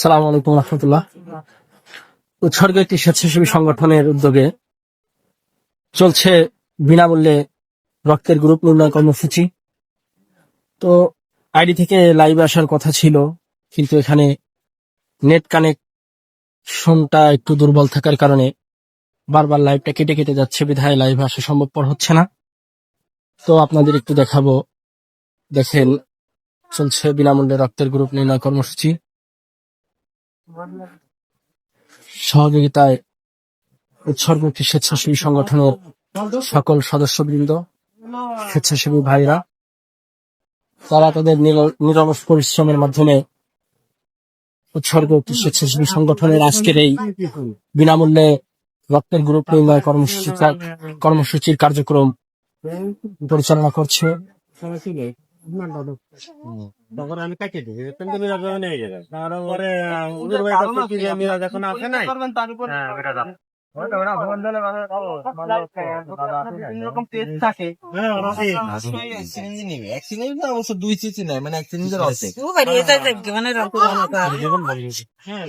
সালাম আলাইকুম রহমতুল্লাহ। উৎসর্গ একটি স্বেচ্ছাসেবী সংগঠনের উদ্যোগে চলছে বিনামূল্যে রক্তের গ্রুপ নির্ণয় কর্মসূচি। তো আইডি থেকে লাইভে আসার কথা ছিল, কিন্তু এখানে নেট কানেকশনটা একটু দুর্বল থাকার কারণে বারবার লাইভটা কেটে কেটে যাচ্ছে, বিধায় লাইভে আসা সম্ভবপর হচ্ছে না। তো আপনাদের একটু দেখাবো। দেখেন, চলছে বিনামূল্যে রক্তের গ্রুপ নির্ণয় কর্মসূচি। সহযোগিতায় উৎসর্গমুখী স্বেচ্ছাসেবী সংগঠনের সকল সদস্যবৃন্দ, স্বেচ্ছাসেবী ভাইরা, তারা তাদের নির- নিরলস পরিশ্রমের মাধ্যমে উৎসর্গ স্বেচ্ছাসেবী সংগঠনের আজকের এই বিনামূল্যে রক্তের গ্রুপ নির্ণয় কর্মসূচি, কর্মসূচির কার্যক্রম পরিচালনা করছে। তখন আমি কাটিয়ে দিই কিন্তু মিরাজ নিয়ে যাবে তারপরে উজুর ভাই কাছে কি যে মিরাজ এখন আসে নাই? হ্যাঁ বেটা দাও হ্যাঁ ওরা অবশ্য দুই চিচি নাই মানে হ্যাঁ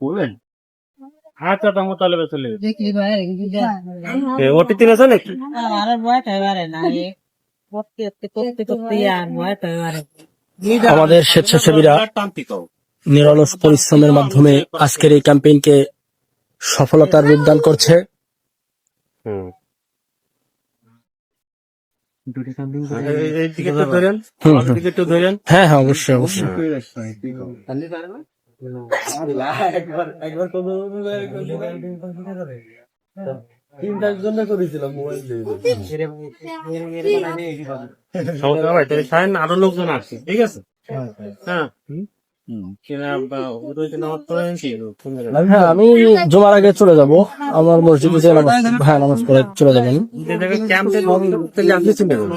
বলেন আচ্ছা তো মোতালেবে চলে ওটি তিন আছে নাকি? আমাদের স্বেচ্ছাসেবীরা নিরলস পরিশ্রমের মাধ্যমে আজকের এই ক্যাম্পেইনকে সফলতার রূপদান করছে। ধরেন। হ্যাঁ হ্যাঁ অবশ্যই অবশ্যই। একবার একবার জন্য করেছিলাম মোবাইল সমস্যা ভাই তাহলে সাইন আরও লোকজন আসছে ঠিক আছে? হ্যাঁ। হ্যাঁ আমি জমার আগে চলে যাব। আমার মসজিদে হ্যাঁ নামাজ পড়ে চলে যাবেন।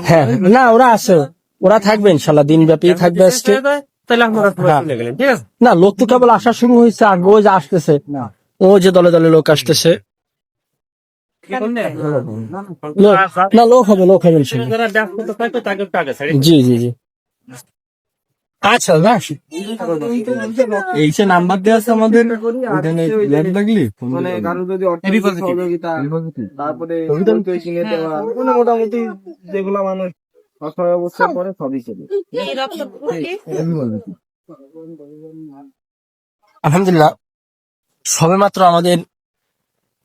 হ্যাঁ না ওরা আছে ওরা থাকবে ইনশাল্লাহ দিন ব্যাপী থাকবে আজকে। হ্যাঁ। না লোক তো কেবল আসা শুরু হয়েছে আগে ওই যে আসতেছে ও যে দলে দলে লোক আসতেছে। না লোক হবে লোক হবে ইনশাল্লাহ। যারা ব্যস্ত তো থাকবে তাকে একটু আগে ছাড়ি। জি জি জি। আচ্ছা না এই যে নাম্বার দেওয়া আছে আমাদের ওখানে ল্যাব লাগলি? মানে কারও যদি অর্থনৈতিক সহযোগিতা তারপরে বৈষয়িক ইয়ে দেওয়া মানে মোটামুটি যেগুলো মানুষ অসহায় অবস্থায় পরে সবই চলে। আলহামদুলিল্লাহ সবেমাত্র আমাদের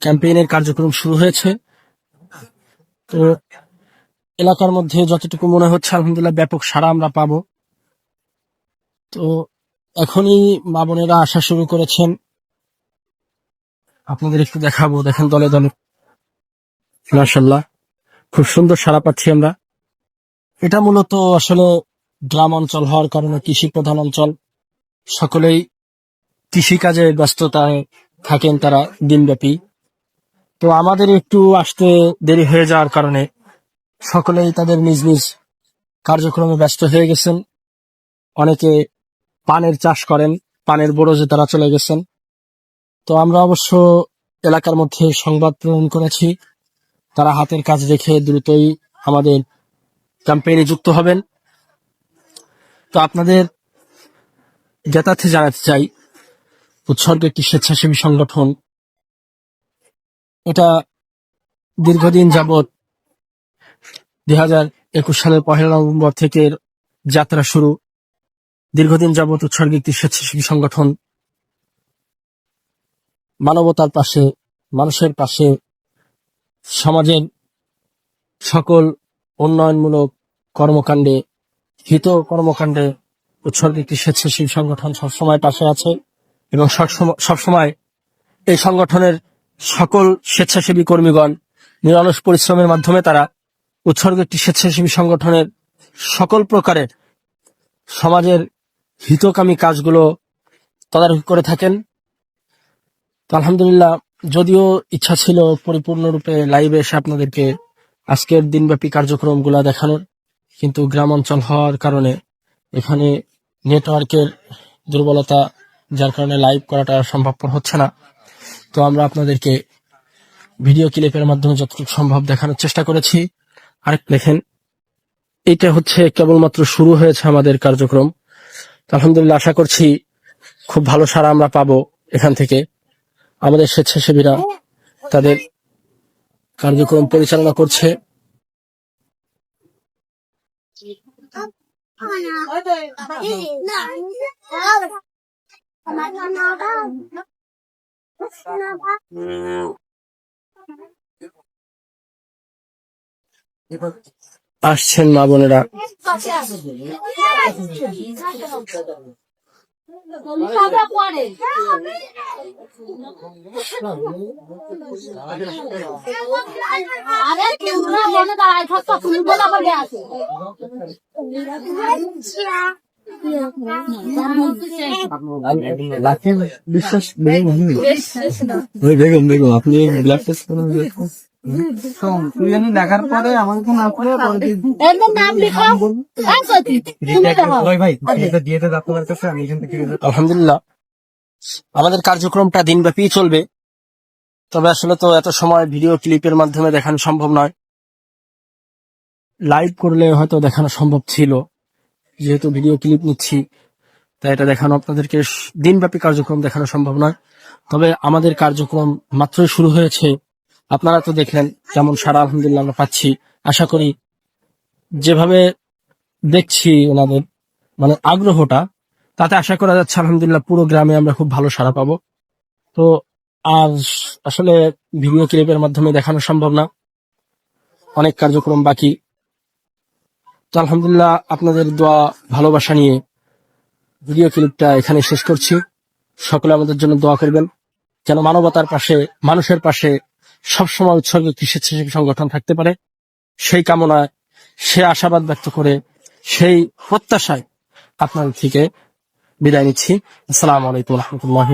ক্যাম্পেইনের কার্যক্রম শুরু হয়েছে। তো এলাকার মধ্যে যতটুকু মনে হচ্ছে, আলহামদুলিল্লাহ ব্যাপক সাড়া আমরা পাবো। তো এখনই মা বোনেরা আসা শুরু করেছেন। আপনাদের একটু দেখাবো, দেখেন দলে দলে। মাসাল্লাহ খুব সুন্দর সাড়া পাচ্ছি আমরা। এটা মূলত আসলে গ্রাম অঞ্চল হওয়ার কারণে কৃষি প্রধান অঞ্চল। সকলেই কৃষিকাজে ব্যস্ততায় থাকেন তারা দিনব্যাপী। তো আমাদের একটু আসতে দেরি হয়ে যাওয়ার কারণে সকলেই তাদের নিজ নিজ কার্যক্রমে ব্যস্ত হয়ে গেছেন। অনেকে পানের চাষ করেন, পানের বড়জে তারা চলে গেছেন। তো আমরা অবশ্য এলাকার মধ্যে সংবাদ প্রেরণ করেছি। তারা হাতের কাজ রেখে দ্রুতই আমাদের ক্যাম্পেইনে যুক্ত হবেন। তো আপনাদের জ্ঞাতার্থে জানাতে চাই, উৎসর্গ একটি স্বেচ্ছাসেবী সংগঠন এটা দীর্ঘদিন যাবৎ দুই হাজার একুশ সালের পহেলা নভেম্বর থেকে যাত্রা শুরু। দীর্ঘদিন যাবৎ উৎসর্গ একটি স্বেচ্ছাসেবী সংগঠন মানবতার পাশে, মানুষের পাশে, সমাজের সকল উন্নয়নমূলক কর্মকাণ্ডে, হিত কর্মকাণ্ডে উৎসর্গ একটি স্বেচ্ছাসেবী সংগঠন সবসময় পাশে আছে এবং সবসময়- এই সংগঠনের সকল স্বেচ্ছাসেবী কর্মীগণ নিরলস পরিশ্রমের মাধ্যমে তারা উৎসর্গ একটি স্বেচ্ছাসেবী সংগঠনের সকল প্রকারের সমাজের হিতকামী কাজগুলো তদারকি করে থাকেন। তো আলহামদুলিল্লাহ, যদিও ইচ্ছা ছিল পরিপূর্ণরূপে লাইভে এসে আপনাদেরকে আজকের দিনব্যাপী কার্যক্রমগুলো দেখানোর, কিন্তু গ্রাম অঞ্চল হওয়ার কারণে এখানে নেটওয়ার্কের দুর্বলতা, যার কারণে লাইভ করাটা সম্ভবপর হচ্ছে না। তো আমরা আপনাদেরকে ভিডিও ক্লিপের মাধ্যমে যতটুকু সম্ভব দেখানোর চেষ্টা করেছি আরেক দেখেন এটা হচ্ছে কেবলমাত্র শুরু হয়েছে আমাদের কার্যক্রম আলহামদুলিল্লাহ আশা করছি খুব ভালো সারা আমরা পাবো এখান থেকে আমাদের স্বেচ্ছাসেবীরা তাদের কার্যক্রম পরিচালনা করছে আসছেন মা বোনেরা। আরে মনে বিশ্বাস ওই বেগম বেগম আপনি ব্লাড টেস্ট করুন তুই জানি দেখার পরে আমাকে ফোন হ্যাঁ আলহামদুলিল্লাহ। আমাদের কার্যক্রমটা দিনব্যাপী চলবে। তবে আসলে তো এত সময় ভিডিও ক্লিপের মাধ্যমে দেখানো সম্ভব নয়। লাইভ করলে হয়তো দেখানো সম্ভব ছিল। যেহেতু ভিডিও ক্লিপ নিচ্ছি, তাই এটা দেখানো আপনাদেরকে দিনব্যাপী কার্যক্রম দেখানো সম্ভব নয়। তবে আমাদের কার্যক্রম মাত্রই শুরু হয়েছে। আপনারা তো দেখলেন যেমন সারা আলহামদুলিল্লাহ আমরা পাচ্ছি। আশা করি যেভাবে দেখছি ওনাদের মানে আগ্রহটা, তাতে আশা করা যাচ্ছে আলহামদুলিল্লাহ পুরো গ্রামে আমরা খুব ভালো সাড়া পাবো। তো আর আসলে ভিডিও ক্লিপের মাধ্যমে দেখানো সম্ভব না। অনেক কার্যক্রম বাকি। তো আলহামদুলিল্লাহ আপনাদের দোয়া, ভালোবাসা নিয়ে ভিডিও ক্লিপটা এখানে শেষ করছি। সকলে আমাদের জন্য দোয়া করবেন। যেন মানবতার পাশে, মানুষের পাশে সবসময় উৎসর্গিত স্বেচ্ছাসেবী সংগঠন থাকতে পারে। সেই কামনায়, সে আশাবাদ ব্যক্ত করে, সেই প্রত্যাশায় আপনাদের থেকে বিদায় নিচ্ছি। আসসালামু আলাইকুম রহমতুল্লাহ